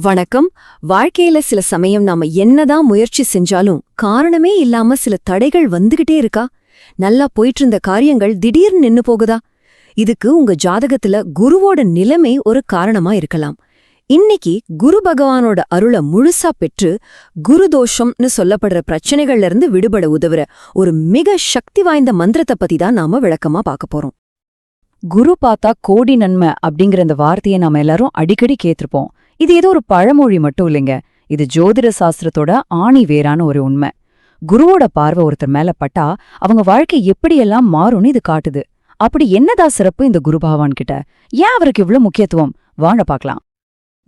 வணக்கம். வாழ்க்கையில சில சமயம் நாம என்னதான் முயற்சி செஞ்சாலும் காரணமே இல்லாம சில தடைகள் வந்துகிட்டே இருக்கா? நல்லா போயிட்டு இருந்த காரியங்கள் திடீர்னு நின்னு போகுதா? இதுக்கு உங்க ஜாதகத்துல குருவோட நிலைமை ஒரு காரணமா இருக்கலாம். இன்னைக்கு குரு பகவானோட அருளை முழுசா பெற்று குரு தோஷம்னு சொல்லப்படுற பிரச்சனைகள்ல இருந்து விடுபட உதவுற ஒரு மிக சக்தி வாய்ந்த மந்திரத்தை பத்தி தான் நாம விளக்கமா பார்க்க போறோம். குரு பார்த்தா கோடி நன்மை அப்படிங்கிற இந்த வார்த்தையை நாம எல்லாரும் அடிக்கடி கேத்திருப்போம் இது ஏதோ ஒரு பழமொழி மட்டும் இல்லைங்க. இது ஜோதிட சாஸ்திரத்தோட ஆணி வேறான ஒரு உண்மை. குருவோட பார்வை ஒருத்தர் மேல பட்டா அவங்க வாழ்க்கை எப்படியெல்லாம் மாறும்னு இது காட்டுது. அப்படி என்னதா சிறப்பு இந்த குரு பகவான் கிட்ட ஏன் அவருக்கு இவ்ளோ முக்கியத்துவம்? வாழ பார்க்கலாம்.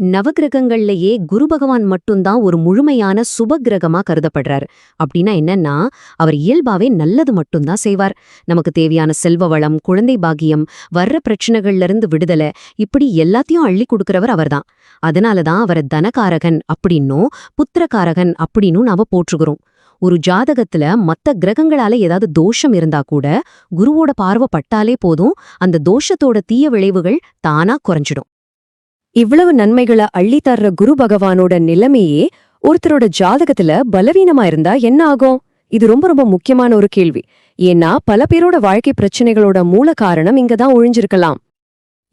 நவகிரகங்கள்லயே குரு பகவான் மட்டும்தான் ஒரு முழுமையான சுபகிரகமா கருதப்படுறாரு. அப்படின்னா என்னன்னா அவர் இயல்பாவே நல்லது மட்டும்தான் செய்வார். நமக்கு தேவையான செல்வ வளம் குழந்தை பாக்கியம் வர்ற பிரச்சனைகள்ல இருந்து விடுதலை இப்படி எல்லாத்தையும் அள்ளி கொடுக்கறவர் அவர்தான். அதனாலதான் அவரை தனகாரகன் அப்படின்னும் புத்திரகாரகன் அப்படின்னும் நாம போற்றுகிறோம். ஒரு ஜாதகத்துல மத்த கிரகங்களால ஏதாவது தோஷம் இருந்தா கூட குருவோட பார்வை பட்டாலே போதும் அந்த தோஷத்தோட தீய விளைவுகள் தானா குறைஞ்சிடும். இவ்வளவு நன்மைகளை அள்ளித் தர்ற குரு பகவானோட நிலைமையே ஒருத்தரோட ஜாதகத்துல பலவீனமா இருந்தா என்ன ஆகும்? இது ரொம்ப ரொம்ப முக்கியமான ஒரு கேள்வி. ஏன்னா பல பேரோட வாழ்க்கை பிரச்சனைகளோட மூல காரணம் இங்கதான் ஒழிஞ்சிருக்கலாம்.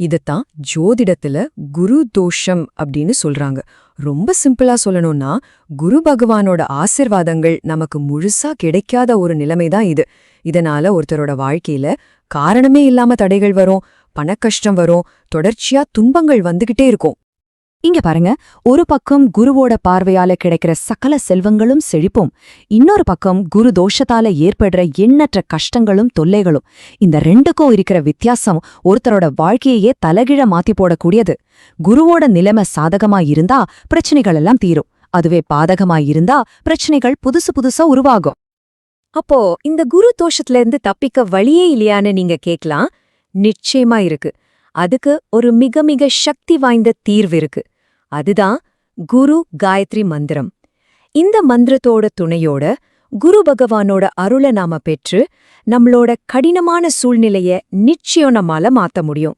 இதத்தான் ஜோதிடத்துல குரு தோஷம் அப்படின்னு சொல்றாங்க. ரொம்ப சிம்பிளா சொல்லணும்னா குரு பகவானோட ஆசிர்வாதங்கள் நமக்கு முழுசா கிடைக்காத ஒரு நிலைமைதான் இது. இதனால ஒருத்தரோட வாழ்க்கையில காரணமே இல்லாம தடைகள் வரும் பணக்கஷ்டம் வரும் தொடர்ச்சியா துன்பங்கள் வந்துகிட்டே இருக்கும். இங்க பாருங்க ஒரு பக்கம் குருவோட பார்வையால கிடைக்கிற சகல செல்வங்களும் செழிப்பும் இன்னொரு பக்கம் குரு தோஷத்தால ஏற்படுற எண்ணற்ற கஷ்டங்களும் தொல்லைகளும் இந்த ரெண்டுக்கும் இருக்கிற வித்தியாசம் ஒருத்தரோட வாழ்க்கையையே தலகிழ மாத்தி போடக்கூடியது. குருவோட நிலைமை சாதகமா இருந்தா பிரச்சனைகள் எல்லாம் தீரும். அதுவே பாதகமா இருந்தா பிரச்சனைகள் புதுசு புதுசா உருவாகும். அப்போ இந்த குரு தோஷத்துல இருந்து தப்பிக்க வழியே இல்லையான்னு நீங்க கேக்கலாம். நிச்சயமா இருக்கு. அதுக்கு ஒரு மிக மிக சக்தி வாய்ந்த தீர்வு இருக்கு. அதுதான் குரு காயத்ரி மந்திரம். இந்த மந்திரத்தோட துணையோட குரு பகவானோட அருளை நாம பெற்று நம்மளோட கடினமான சூழ்நிலைய நிச்சயம் நம்மால மாத்த முடியும்.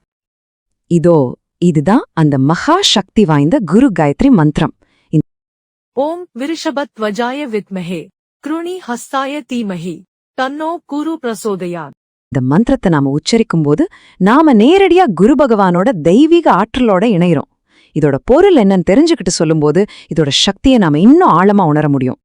இதோ இதுதான் அந்த மகா சக்தி வாய்ந்த குரு காயத்ரி மந்திரம். ஓம் விருஷபத்வஜாய வித்மஹே. கிருணி ஹஸ்தாய தீமஹி. தன்னோ குரு பிரசோதயான் இந்த மந்திரத்தை நாம உச்சரிக்கும்போது நாம நேரடியா குரு பகவானோட தெய்வீக ஆற்றலோட இணையிறோம். இதோட பொருள் என்னன்னு தெரிஞ்சுக்கிட்டு சொல்லும்போது இதோட சக்தியை நாம இன்னும் ஆழமா உணர முடியும்.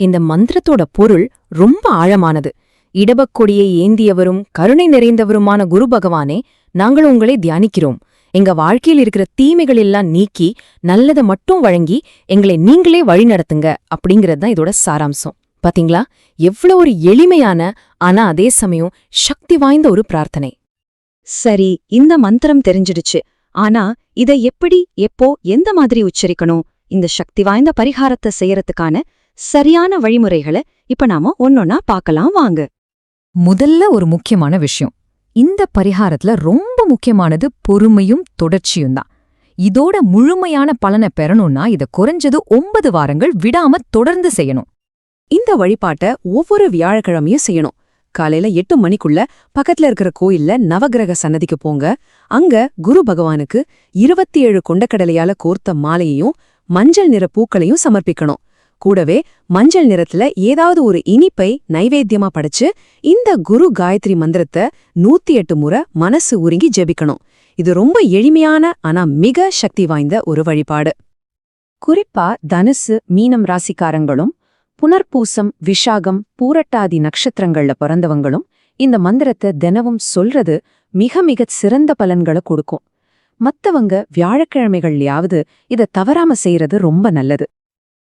இந்த மந்திரத்தோட பொருள் ரொம்ப ஆழமானது. இடபக்கொடியை ஏந்தியவரும் கருணை நிறைந்தவருமான குரு பகவானே நாங்கள் உங்களை தியானிக்கிறோம். எங்க வாழ்க்கையில் இருக்கிற தீமைகள் எல்லாம் நீக்கி நல்லதை மட்டும் வழங்கி எங்களை நீங்களே வழிநடத்துங்க அப்படிங்கிறது தான் இதோட சாராம்சம். பாத்தீங்களா? எவ்வளவு ஒரு எளிமையான ஆனா அதே சமயம் சக்தி வாய்ந்த ஒரு பிரார்த்தனை. சரி இந்த மந்திரம் தெரிஞ்சிடுச்சு. ஆனா இதை எப்படி எப்போ எந்த மாதிரி உச்சரிக்கணும்? இந்த சக்தி வாய்ந்த பரிகாரத்தை செய்யறதுக்கான சரியான வழிமுறைகளை இப்ப நாம ஒன்னொன்னா பார்க்கலாம் வாங்க. முதல்ல ஒரு முக்கியமான விஷயம். இந்த பரிகாரத்துல ரொம்ப முக்கியமானது பொறுமையும் தொடர்ச்சியும் தான். இதோட முழுமையான பலனை பெறணும்னா இத குறைஞ்சது ஒன்பது வாரங்கள் விடாம தொடர்ந்து செய்யணும். இந்த வழிபாட்டை ஒவ்வொரு வியாழக்கிழமையும் செய்யணும். காலையில எட்டு மணிக்குள்ள பக்கத்துல இருக்கிற கோயில்ல நவகிரக சன்னதிக்கு போங்க. அங்க குரு பகவானுக்கு இருபத்தி ஏழு கொண்டக்கடலையால கோர்த்த மாலையையும் மஞ்சள் நிற பூக்களையும் சமர்ப்பிக்கணும். கூடவே மஞ்சள் நிறத்துல ஏதாவது ஒரு இனிப்பை நைவேத்தியமா படைச்சு இந்த குரு காயத்ரி மந்திரத்தை நூத்தி எட்டு முறை மனசு உருங்கி ஜெபிக்கணும். இது ரொம்ப எளிமையான ஆனா மிக சக்தி வாய்ந்த ஒரு வழிபாடு. குறிப்பா தனுசு மீனம் ராசிக்காரங்களும் புனர்பூசம் விஷாகம் பூரட்டாதி நட்சத்திரங்கள்ல பிறந்தவங்களும் இந்த மந்திரத்தை தினமும் சொல்றது மிக மிகச் சிறந்த பலன்களை கொடுக்கும். மத்தவங்க வியாழக்கிழமைகள்லயாவது இத தவறாம செய்யறது ரொம்ப நல்லது.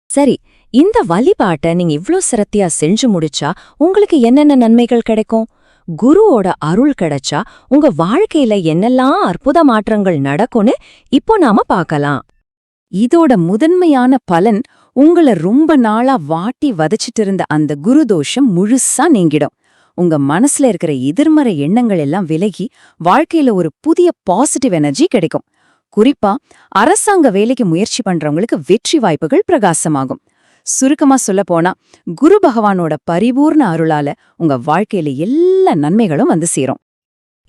சரி இந்த வழிபாட்டை நீங்க இவ்ளோ சிரத்தியா செஞ்சு முடிச்சா உங்களுக்கு என்னென்ன நன்மைகள் கிடைக்கும்? குருவோட அருள் கிடைச்சா உங்க வாழ்க்கையில என்னெல்லாம் அற்புத மாற்றங்கள் நடக்கும்னு இப்போ நாம பார்க்கலாம். இதோட முதன்மையான பலன் உங்கள ரொம்ப நாளா வாட்டி வதச்சிட்டு இருந்த அந்த குருதோஷம் முழுசா நீங்கிடும். உங்க மனசுல இருக்கிற எதிர்மறை எண்ணங்கள் எல்லாம் விலகி வாழ்க்கையில ஒரு புதிய பாசிட்டிவ் எனர்ஜி கிடைக்கும். குறிப்பா அரசாங்க வேலைக்கு முயற்சி பண்றவங்களுக்கு வெற்றி வாய்ப்புகள் பிரகாசமாகும். சுருக்கமா சொல்ல போனா குரு பகவானோட பரிபூர்ண அருளால உங்க வாழ்க்கையில எல்லா நன்மைகளும் வந்து சேரும்.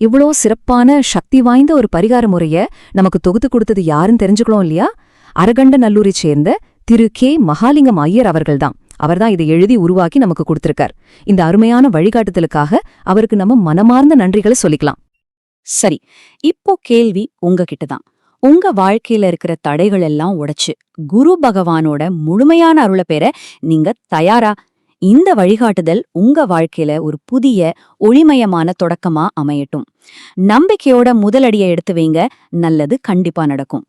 இவ்ளோ சிறப்பான சக்தி வாய்ந்த ஒரு பரிகார முறைய நமக்கு தொகுத்து கொடுத்தது யாருன்னு தெரிஞ்சுக்கலாம் இல்லையா? அரகண்டநல்லூரை சேர்ந்த திரு கே. மகாலிங்கம் ஐயர் அவர்கள்தான். அவர்தான் இதை எழுதி உருவாக்கி நமக்கு கொடுத்திருக்கார். இந்த அருமையான வழிகாட்டுதலுக்காக அவருக்கு நம்ம மனமார்ந்த நன்றிகளை சொல்லிக்கலாம். சரி இப்போ கேள்வி உங்ககிட்ட தான் உங்க வாழ்க்கையில இருக்கிற தடைகள் எல்லாம் உடைச்சு குரு பகவானோட முழுமையான அருளை பெற நீங்க தயாரா? இந்த வழிகாட்டுதல் உங்க வாழ்க்கையில ஒரு புதிய ஒளிமயமான தொடக்கமா அமையட்டும். நம்பிக்கையோட முதலடியை எடுத்து வைங்க. நல்லது கண்டிப்பா நடக்கும்.